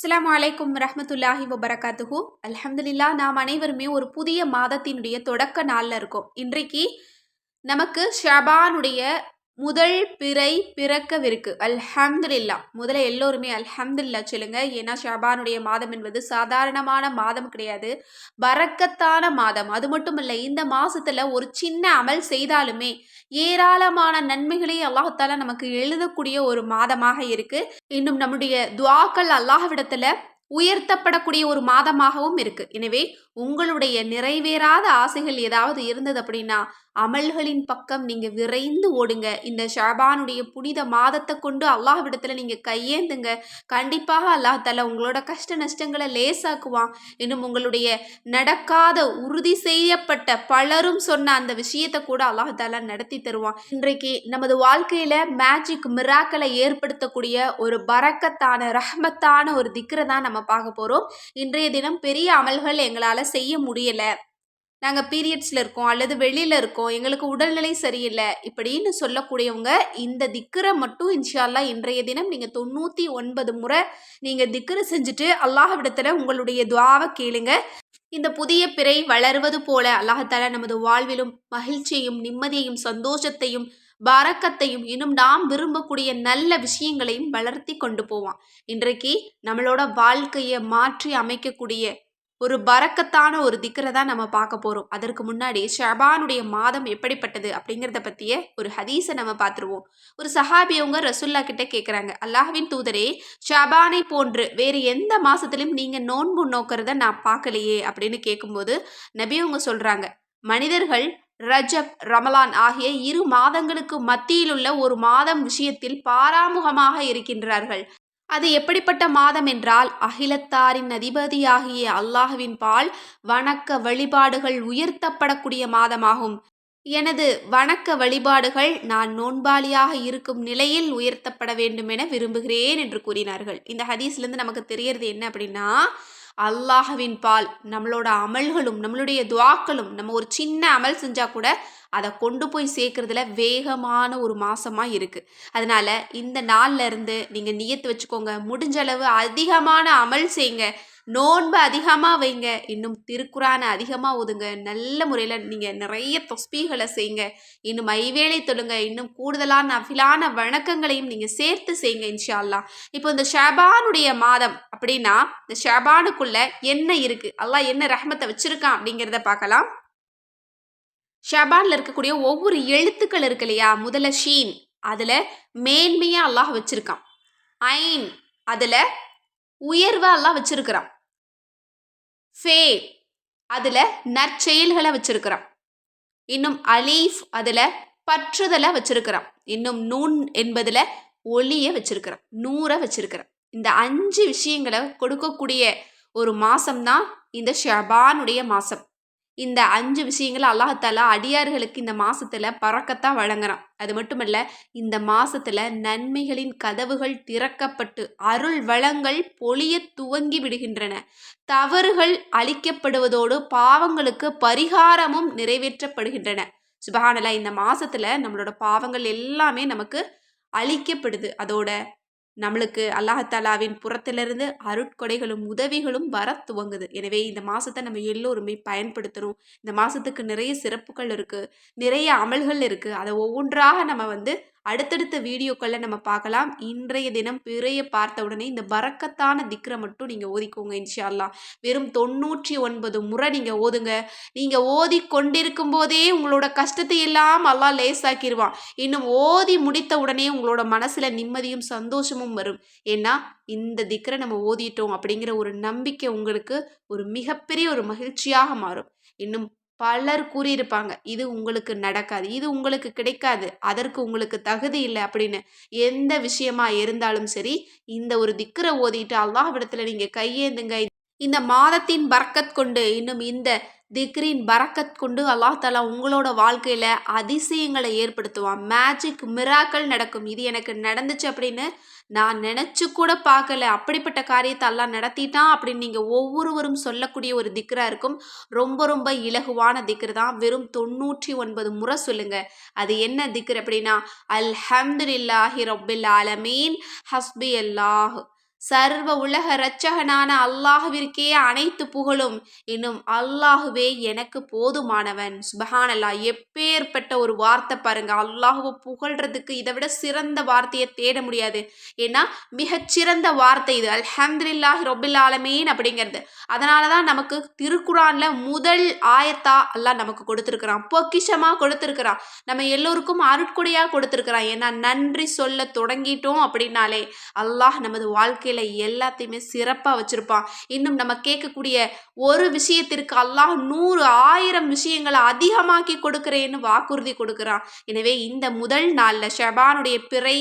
அஸ்லாம் அலைக்கும் ரஹ்மத்துல்லாஹி வபரகாத்துஹு. அலமதுல்லா நாம் அனைவருமே ஒரு புதிய மாதத்தினுடைய தொடக்க நாளில் இருக்கோம். இன்றைக்கு நமக்கு ஷபானுடைய முதல் பிறை பிறக்கவிருக்கு. அல்ஹம்துல்லா முதல்ல எல்லோருமே அல்ஹம்துல்லா சொல்லுங்க. ஏன்னா ஷபானுடைய மாதம் என்பது சாதாரணமான மாதம் கிடையாது. பறக்கத்தான மாதம். அது மட்டும் இல்லை இந்த மாசத்துல ஒரு சின்ன அமல் செய்தாலுமே ஏராளமான நன்மைகளை அல்லாஹால நமக்கு எழுதக்கூடிய ஒரு மாதமாக இருக்கு. இன்னும் நம்முடைய துவாக்கள் அல்லாஹ்விடத்துல உயர்த்தப்படக்கூடிய ஒரு மாதமாகவும் இருக்கு. எனவே உங்களுடைய நிறைவேறாத ஆசைகள் ஏதாவது இருந்தது அப்படின்னா அமல்களின் பக்கம் நீங்க விரைந்து ஓடுங்க. இந்த ஷபானுடைய புனித மாதத்தை கொண்டு அல்லாஹ்விடத்துல நீங்க கையேந்துங்க. கண்டிப்பாக அல்லாஹ் தஆலா உங்களோட கஷ்ட நஷ்டங்களை லேசாக்குவான். இன்னும் உங்களுடைய நடக்காத உறுதி செய்யப்பட்ட பலரும் சொன்ன அந்த விஷயத்தை கூட அல்லாஹ் தாலா நடத்தி தருவான். இன்றைக்கு நமது வாழ்க்கையில மேஜிக் மிராக்களை ஏற்படுத்தக்கூடிய ஒரு பறக்கத்தான ரஹ்மத்தான ஒரு திக்ரை தான் நம்ம பார்க்க போறோம். இன்றைய தினம் பெரிய அமல்கள் எங்களால் செய்ய முடியல. நாங்கள் பீரியட்ஸில் இருக்கோம் அல்லது வெளியில் இருக்கோம் எங்களுக்கு உடல்நிலை சரியில்லை இப்படின்னு சொல்லக்கூடியவங்க இந்த திக்கரை மட்டும் இன்ஷால்லா இன்றைய தினம் நீங்கள் தொண்ணூற்றி ஒன்பது முறை நீங்கள் திக்கரை செஞ்சுட்டு அல்லாஹ்விடத்தில் உங்களுடைய துவாவை கேளுங்க. இந்த புதிய பிறை வளர்வது போல அல்லாஹால நமது வாழ்விலும் மகிழ்ச்சியையும் நிம்மதியையும் சந்தோஷத்தையும் பறக்கத்தையும் இன்னும் நாம் விரும்பக்கூடிய நல்ல விஷயங்களையும் வளர்த்தி கொண்டு போவான். இன்றைக்கு நம்மளோட வாழ்க்கையை மாற்றி அமைக்கக்கூடிய ஒரு பறக்கத்தான ஒரு திக்கரை தான் நம்ம பார்க்க போகிறோம் அதற்கு முன்னாடி ஷபானுடைய மாதம் எப்படிப்பட்டது அப்படிங்கிறத பற்றிய ஒரு ஹதீஸை நம்ம பார்த்துருவோம். ஒரு சஹாபியவங்க ரசுல்லா கிட்ட கேட்குறாங்க அல்லாஹ்வின் தூதரே ஷபானை போன்று வேறு எந்த மாதத்துலையும் நீங்கள் நோன்பு நோக்கிறத நான் பார்க்கலையே. அப்படின்னு கேட்கும்போது நபி அவங்க சொல்கிறாங்க மனிதர்கள் ரஜப் ரமலான் ஆகிய இரு மாதங்களுக்கு மத்தியில் உள்ள ஒரு மாதம் விஷயத்தில் பாராமுகமாக இருக்கின்றார்கள். அது எப்படிப்பட்ட மாதம் என்றால் அகிலத்தாரின் அதிபதியாகிய அல்லாஹுவின் பால் வணக்க வழிபாடுகள் உயர்த்தப்படக்கூடிய மாதமாகும். எனது வணக்க வழிபாடுகள் நான் நோன்பாளியாக இருக்கும் நிலையில் உயர்த்தப்பட வேண்டும் என விரும்புகிறேன் என்று கூறினார்கள். இந்த ஹதீஸ்லேருந்து நமக்கு தெரியறது என்ன அப்படின்னா அல்லாஹவின் பால் நம்மளோட அமல்களும் நம்மளுடைய துவாக்களும் நம்ம ஒரு சின்ன அமல் செஞ்சால் கூட அதை கொண்டு போய் சேர்க்குறதுல வேகமான ஒரு மாதமாக இருக்குது அதனால் இந்த நாளில் இருந்து நீங்கள் நியத்து வச்சுக்கோங்க. முடிஞ்ச அளவு அதிகமான அமல் செய்யுங்க நோன்பு அதிகமாக வைங்க. இன்னும் திருக்குறானை அதிகமாக ஒதுங்க. நல்ல முறையில் நீங்கள் நிறைய தொஸ்பீகளை செய்யுங்க இன்னும் ஐவேளை தொழுங்க. இன்னும் கூடுதலான அஃபிலான வணக்கங்களையும் நீங்கள் சேர்த்து செய்யுங்க இன்ஷால்லாம் இப்போ இந்த ஷபானுடைய மாதம் அப்படின்னா இந்த ஷபானுக்குள்ளே என்ன இருக்குது அல்லாஹ் என்ன ரஹமத்தை வச்சுருக்கான் அப்படிங்கிறத பார்க்கலாம். ஷபானில் இருக்கக்கூடிய ஒவ்வொரு எழுத்துக்கள் இருக்கு இல்லையா? முதல்ல ஷீன் அதில் மேன்மையாக அல்லாஹ் வச்சுருக்கான். ஐன் அதில் உயர்வாக அல்லாஹ் வச்சிருக்கிறான். ஃபே அதில் நற்செயல்களை வச்சிருக்கிறான். இன்னும் அலீஃப் அதில் பற்றுதலை வச்சிருக்கிறான். இன்னும் நூன் என்பதில் ஒளியை வச்சிருக்கிறான் நூறை வச்சிருக்கிறான். இந்த அஞ்சு விஷயங்களை கொடுக்கக்கூடிய ஒரு மாதம்தான் இந்த ஷபானுடைய மாதம் இந்த அஞ்சு விஷயங்களை அல்லாஹாலா அடியார்களுக்கு இந்த மாசத்துல பறக்கத்தான் வழங்குறான். அது மட்டுமல்ல இந்த மாசத்துல நன்மைகளின் கதவுகள் திறக்கப்பட்டு அருள் வளங்கள் பொழிய துவங்கி விடுகின்றன. தவறுகள் அழிக்கப்படுவதோடு பாவங்களுக்கு பரிகாரமும் நிறைவேற்றப்படுகின்றன. சுபஹானலா இந்த மாசத்துல நம்மளோட பாவங்கள் எல்லாமே நமக்கு அழிக்கப்படுது. அதோட நம்மளுக்கு அல்லாஹாலாவின் புறத்திலிருந்து அருட்கொடைகளும் உதவிகளும் வர துவங்குது. எனவே இந்த மாதத்தை நம்ம எல்லோருமே பயன்படுத்தணும். இந்த மாதத்துக்கு நிறைய சிறப்புகள் இருக்குது நிறைய அமல்கள் இருக்குது அதை ஒவ்வொன்றாக நம்ம வந்து அடுத்தடுத்த வீடியோக்களில் நம்ம பார்க்கலாம். இன்றைய தினம் பிறைய பார்த்த உடனே இந்த பறக்கத்தான திக்ரை மட்டும் நீங்கள் ஓதிக்கோங்க இன்ஷால்லா வெறும் தொண்ணூற்றி ஒன்பது முறை நீங்கள் ஓதுங்க. நீங்கள் ஓதி கொண்டிருக்கும் போதே உங்களோட கஷ்டத்தை எல்லாம் அல்லா லேசாக்கிடுவான் இன்னும் ஓதி முடித்த உடனே உங்களோட மனசில் நிம்மதியும் சந்தோஷமும் வரும். ஏன்னா இந்த திக்கரை நம்ம ஓதிட்டோம் அப்படிங்கிற ஒரு நம்பிக்கை உங்களுக்கு ஒரு மிகப்பெரிய ஒரு மகிழ்ச்சியாக மாறும். இன்னும் பலர் கூறியிருப்பாங்க இது உங்களுக்கு நடக்காது இது உங்களுக்கு கிடைக்காது அதற்கு உங்களுக்கு தகுதி இல்லை அப்படின்னு. எந்த விஷயமா இருந்தாலும் சரி இந்த ஒரு திக்கரை ஓதிட்டு அல்லாஹ்விடத்துல நீங்கள் கையேந்துங்க இந்த மாதத்தின் பறக்கத் கொண்டு இன்னும் இந்த திக்ரின் பறக்கத் கொண்டு அல்லாஹ் தாலா உங்களோட வாழ்க்கையில அதிசயங்களை ஏற்படுத்துவான். மேஜிக் மிராக்கள் நடக்கும். இது எனக்கு நடந்துச்சு அப்படின்னு நான் நினச்சி கூட பார்க்கல. அப்படிப்பட்ட காரியத்தை எல்லாம் நடத்திட்டான் அப்படின்னு நீங்கள் ஒவ்வொருவரும் சொல்லக்கூடிய ஒரு திக்ரா இருக்கும். ரொம்ப ரொம்ப இலகுவான திக்ரு தான். வெறும் தொண்ணூற்றி ஒன்பது முறை சொல்லுங்க. அது என்ன திக்ரு அப்படின்னா அல்ஹம்துல்லாஹி ரொபில் ஆலமீன் ஹஸ்பி அல்லாஹ் சர்வ உலக இரட்சகனான அல்லாஹுவிற்கே அனைத்து புகழும் இன்னும் அல்லாஹுவே எனக்கு போதுமானவன். சுபஹானல்லா எப்பேற்பட்ட ஒரு வார்த்தை பாருங்க. அல்லாஹுவை புகழ்றதுக்கு இதை விட சிறந்த வார்த்தையை தேட முடியாது. ஏன்னா மிகச்சிறந்த வார்த்தை இது. அல்ஹம்துல்லாஹி ரொபில் ஆலமீன் அப்படிங்கிறது. அதனால தான் நமக்கு திருக்குறான்ல முதல் ஆயத்தா அல்லாஹ் நமக்கு கொடுத்துருக்குறான். பொக்கிஷமாக கொடுத்துருக்குறான். நம்ம எல்லோருக்கும் அருட்கொடையாக கொடுத்துருக்குறான். ஏன்னா நன்றி சொல்ல தொடங்கிட்டோம் அப்படின்னாலே அல்லாஹ் நமது வாழ்க்கை வாழ்க்கையில் எல்லாத்தையுமே சிறப்பாக வச்சுருப்பான். இன்னும் நம்ம கேட்கக்கூடிய ஒரு விஷயத்திற்கு அல்லாஹ் நூறு ஆயிரம் விஷயங்களை அதிகமாக்கி கொடுக்குறேன்னு வாக்குறுதி கொடுக்குறான். எனவே இந்த முதல் நாளில் ஷபானுடைய பிறை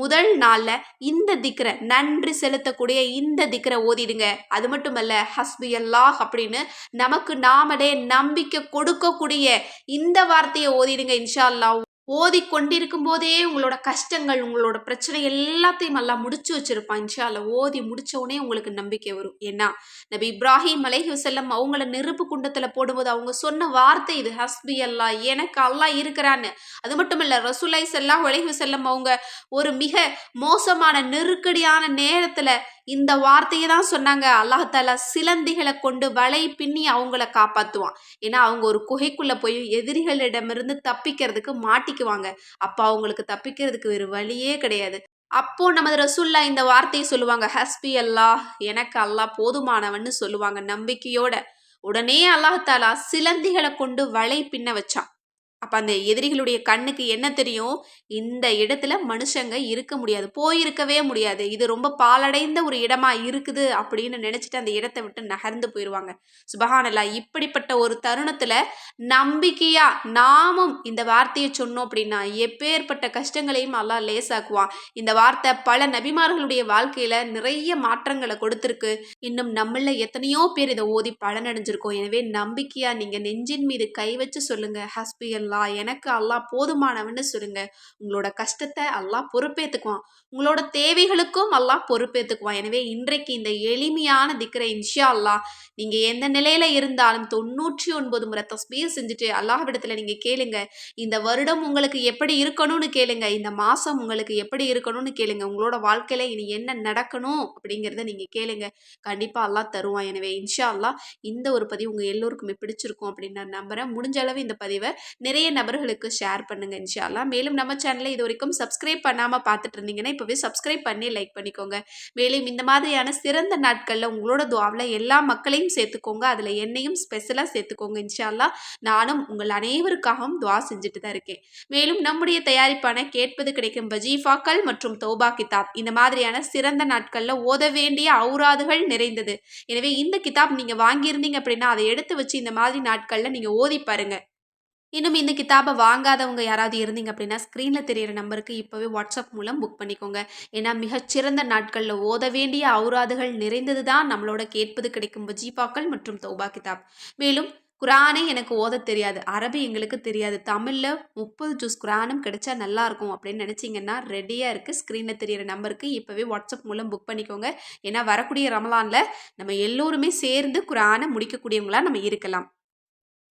முதல் நாளில் இந்த திக்கரை நன்றி செலுத்தக்கூடிய இந்த திக்கரை ஓதிடுங்க. அது மட்டுமல்ல ஹஸ்பி அல்லாஹ் அப்படின்னு நமக்கு நாமளே நம்பிக்கை கொடுக்கக்கூடிய இந்த வார்த்தையை ஓதிடுங்க இன்ஷா அல்லாஹ். ஓதி கொண்டிருக்கும் போதே உங்களோட கஷ்டங்கள் உங்களோட பிரச்சனை எல்லாத்தையும் நல்லா முடிச்சு வச்சிருப்பான். இன்ஷால்ல ஓதி முடிச்ச உடனே உங்களுக்கு நம்பிக்கை வரும். ஏன்னா நபி இப்ராஹிம் அலைஹி செல்லம் அவங்கள நெருப்பு குண்டத்தில் போடும்போது அவங்க சொன்ன வார்த்தை இது ஹஸ்பி அல்லா எனக்கு அல்லா இருக்கிறான்னு. அது மட்டும் இல்லை ரசூலை செல்லா அலைஹி செல்லம் அவங்க ஒரு மிக மோசமான நெருக்கடியான நேரத்தில் இந்த வார்த்தையை தான் சொன்னாங்க. அல்லாஹால சிலந்திகளை கொண்டு வலை பின்னி அவங்கள காப்பாற்றுவான் ஏன்னா அவங்க ஒரு குகைக்குள்ளே போய் எதிரிகளிடமிருந்து தப்பிக்கிறதுக்கு மாட்டிக்குவாங்க. அப்போ அவங்களுக்கு தப்பிக்கிறதுக்கு வேறு வழியே கிடையாது. அப்போ நமது ரசுல்லா இந்த வார்த்தையை சொல்லுவாங்க. ஹஸ்பி அல்லாஹ் எனக்கு அல்லாஹ் போதுமானவன்னு சொல்லுவாங்க நம்பிக்கையோட. உடனே அல்லாஹாலா சிலந்திகளை கொண்டு வலை பின்ன வச்சான். அப்போ அந்த எதிரிகளுடைய கண்ணுக்கு என்ன தெரியும்? இந்த இடத்துல மனுஷங்க இருக்க முடியாது. போயிருக்கவே முடியாது. இது ரொம்ப பாலடைந்த ஒரு இடமா இருக்குது அப்படின்னு நினச்சிட்டு அந்த இடத்தை விட்டு நகர்ந்து போயிடுவாங்க சுபஹானல்லா இப்படிப்பட்ட ஒரு தருணத்தில் நம்பிக்கையா நாமும் இந்த வார்த்தையை சொன்னோம் அப்படின்னா எப்பேற்பட்ட கஷ்டங்களையும் அல்லா லேசாக்குவான். இந்த வார்த்தை பல நபிமார்களுடைய வாழ்க்கையில் நிறைய மாற்றங்களை கொடுத்துருக்கு. இன்னும் நம்மள எத்தனையோ பேர் இதை ஓதி பலனடைஞ்சிருக்கோம். எனவே நம்பிக்கையா நீங்கள் நெஞ்சின் மீது கை வச்சு சொல்லுங்க. ஹஸ்பி அல்லா எனக்கு அல்லாஹ் போதுமானவன்னு சொல்லுங்க. உங்களோட கஷ்டத்தை அல்லாஹ் பொறுப்பேற்றுக்குவான் உங்களோட தேவைகளுக்கும் அல்லாஹ் பொறுப்பேற்றுக்குவான் எனவே இன்றைக்கு இந்த எளிமையான திக்கரை இன்ஷா அல்லாஹ் நீங்கள் எந்த நிலையில் இருந்தாலும் தொண்ணூற்றி ஒன்பது முறை தஸ்பீர் செஞ்சுட்டு அல்லாஹ்விடத்தில் நீங்கள் கேளுங்க. இந்த வருடம் உங்களுக்கு எப்படி இருக்கணும்னு கேளுங்க. இந்த மாதம் உங்களுக்கு எப்படி இருக்கணும்னு கேளுங்க. உங்களோட வாழ்க்கையில் இனி என்ன நடக்கணும் அப்படிங்கிறத நீங்கள் கேளுங்க. கண்டிப்பாக அல்லாஹ் தருவான். எனவே இன்ஷா அல்லாஹ் இந்த ஒரு பதிவு உங்கள் எல்லோருக்குமே பிடிச்சிருக்கும் அப்படின்னு நான் நம்புகிறேன் முடிஞ்ச அளவு இந்த பதிவை நிறைய நிறைய நபர்களுக்கு ஷேர் பண்ணுங்கள் இன்ஷால்லா மேலும் நம்ம சேனலை இது வரைக்கும் சப்ஸ்கிரைப் பண்ணாமல் பார்த்துட்டு இருந்தீங்கன்னா இப்போவே சப்ஸ்கிரைப் பண்ணி லைக் பண்ணிக்கோங்க. மேலும் இந்த மாதிரியான சிறந்த நாட்களில் உங்களோட துவாவில் எல்லா மக்களையும் சேர்த்துக்கோங்க. அதில் என்னையும் ஸ்பெஷலாக சேர்த்துக்கோங்க இன்ஷால்லா நானும் உங்கள் அனைவருக்காகவும் துவா செஞ்சுட்டு தான் இருக்கேன். மேலும் நம்முடைய தயாரிப்பான கேட்பது கிடைக்கும் வஜீஃபாக்கள் மற்றும் தௌபா கிதாப். இந்த மாதிரியான சிறந்த நாட்களில் ஓத வேண்டிய அவுராதுகள் நிறைந்தது. எனவே இந்த கிதாப் நீங்கள் வாங்கியிருந்தீங்க அப்படின்னா அதை எடுத்து வச்சு இந்த மாதிரி நாட்களில் நீங்கள் ஓதி பாருங்கள் இன்னும் இந்த கிதாபை வாங்காதவங்க யாராவது இருந்தீங்க அப்படின்னா ஸ்க்ரீனில் தெரியிற நம்பருக்கு இப்போவே வாட்ஸ்அப் மூலம் புக் பண்ணிக்கோங்க. ஏன்னா மிகச்சிறந்த நாட்களில் ஓத வேண்டிய அவுராதுகள் நிறைந்தது தான் நம்மளோட கேட்பது கிடைக்கும் வஜீஃபாக்கள் மற்றும் தௌபா கிதாப். மேலும் குரானே எனக்கு ஓத தெரியாது. அரபி எங்களுக்கு தெரியாது. தமிழில் முப்பது ஜூஸ் குரானும் கிடைச்சா நல்லாயிருக்கும் அப்படின்னு நினச்சிங்கன்னா ரெடியாக இருக்குது ஸ்க்ரீனில் தெரியிற நம்பருக்கு இப்போவே வாட்ஸ்அப் மூலம் புக் பண்ணிக்கோங்க. ஏன்னா வரக்கூடிய ரமலானில் நம்ம எல்லோருமே சேர்ந்து குரானை முடிக்கக்கூடியவங்களாக நம்ம இருக்கலாம்.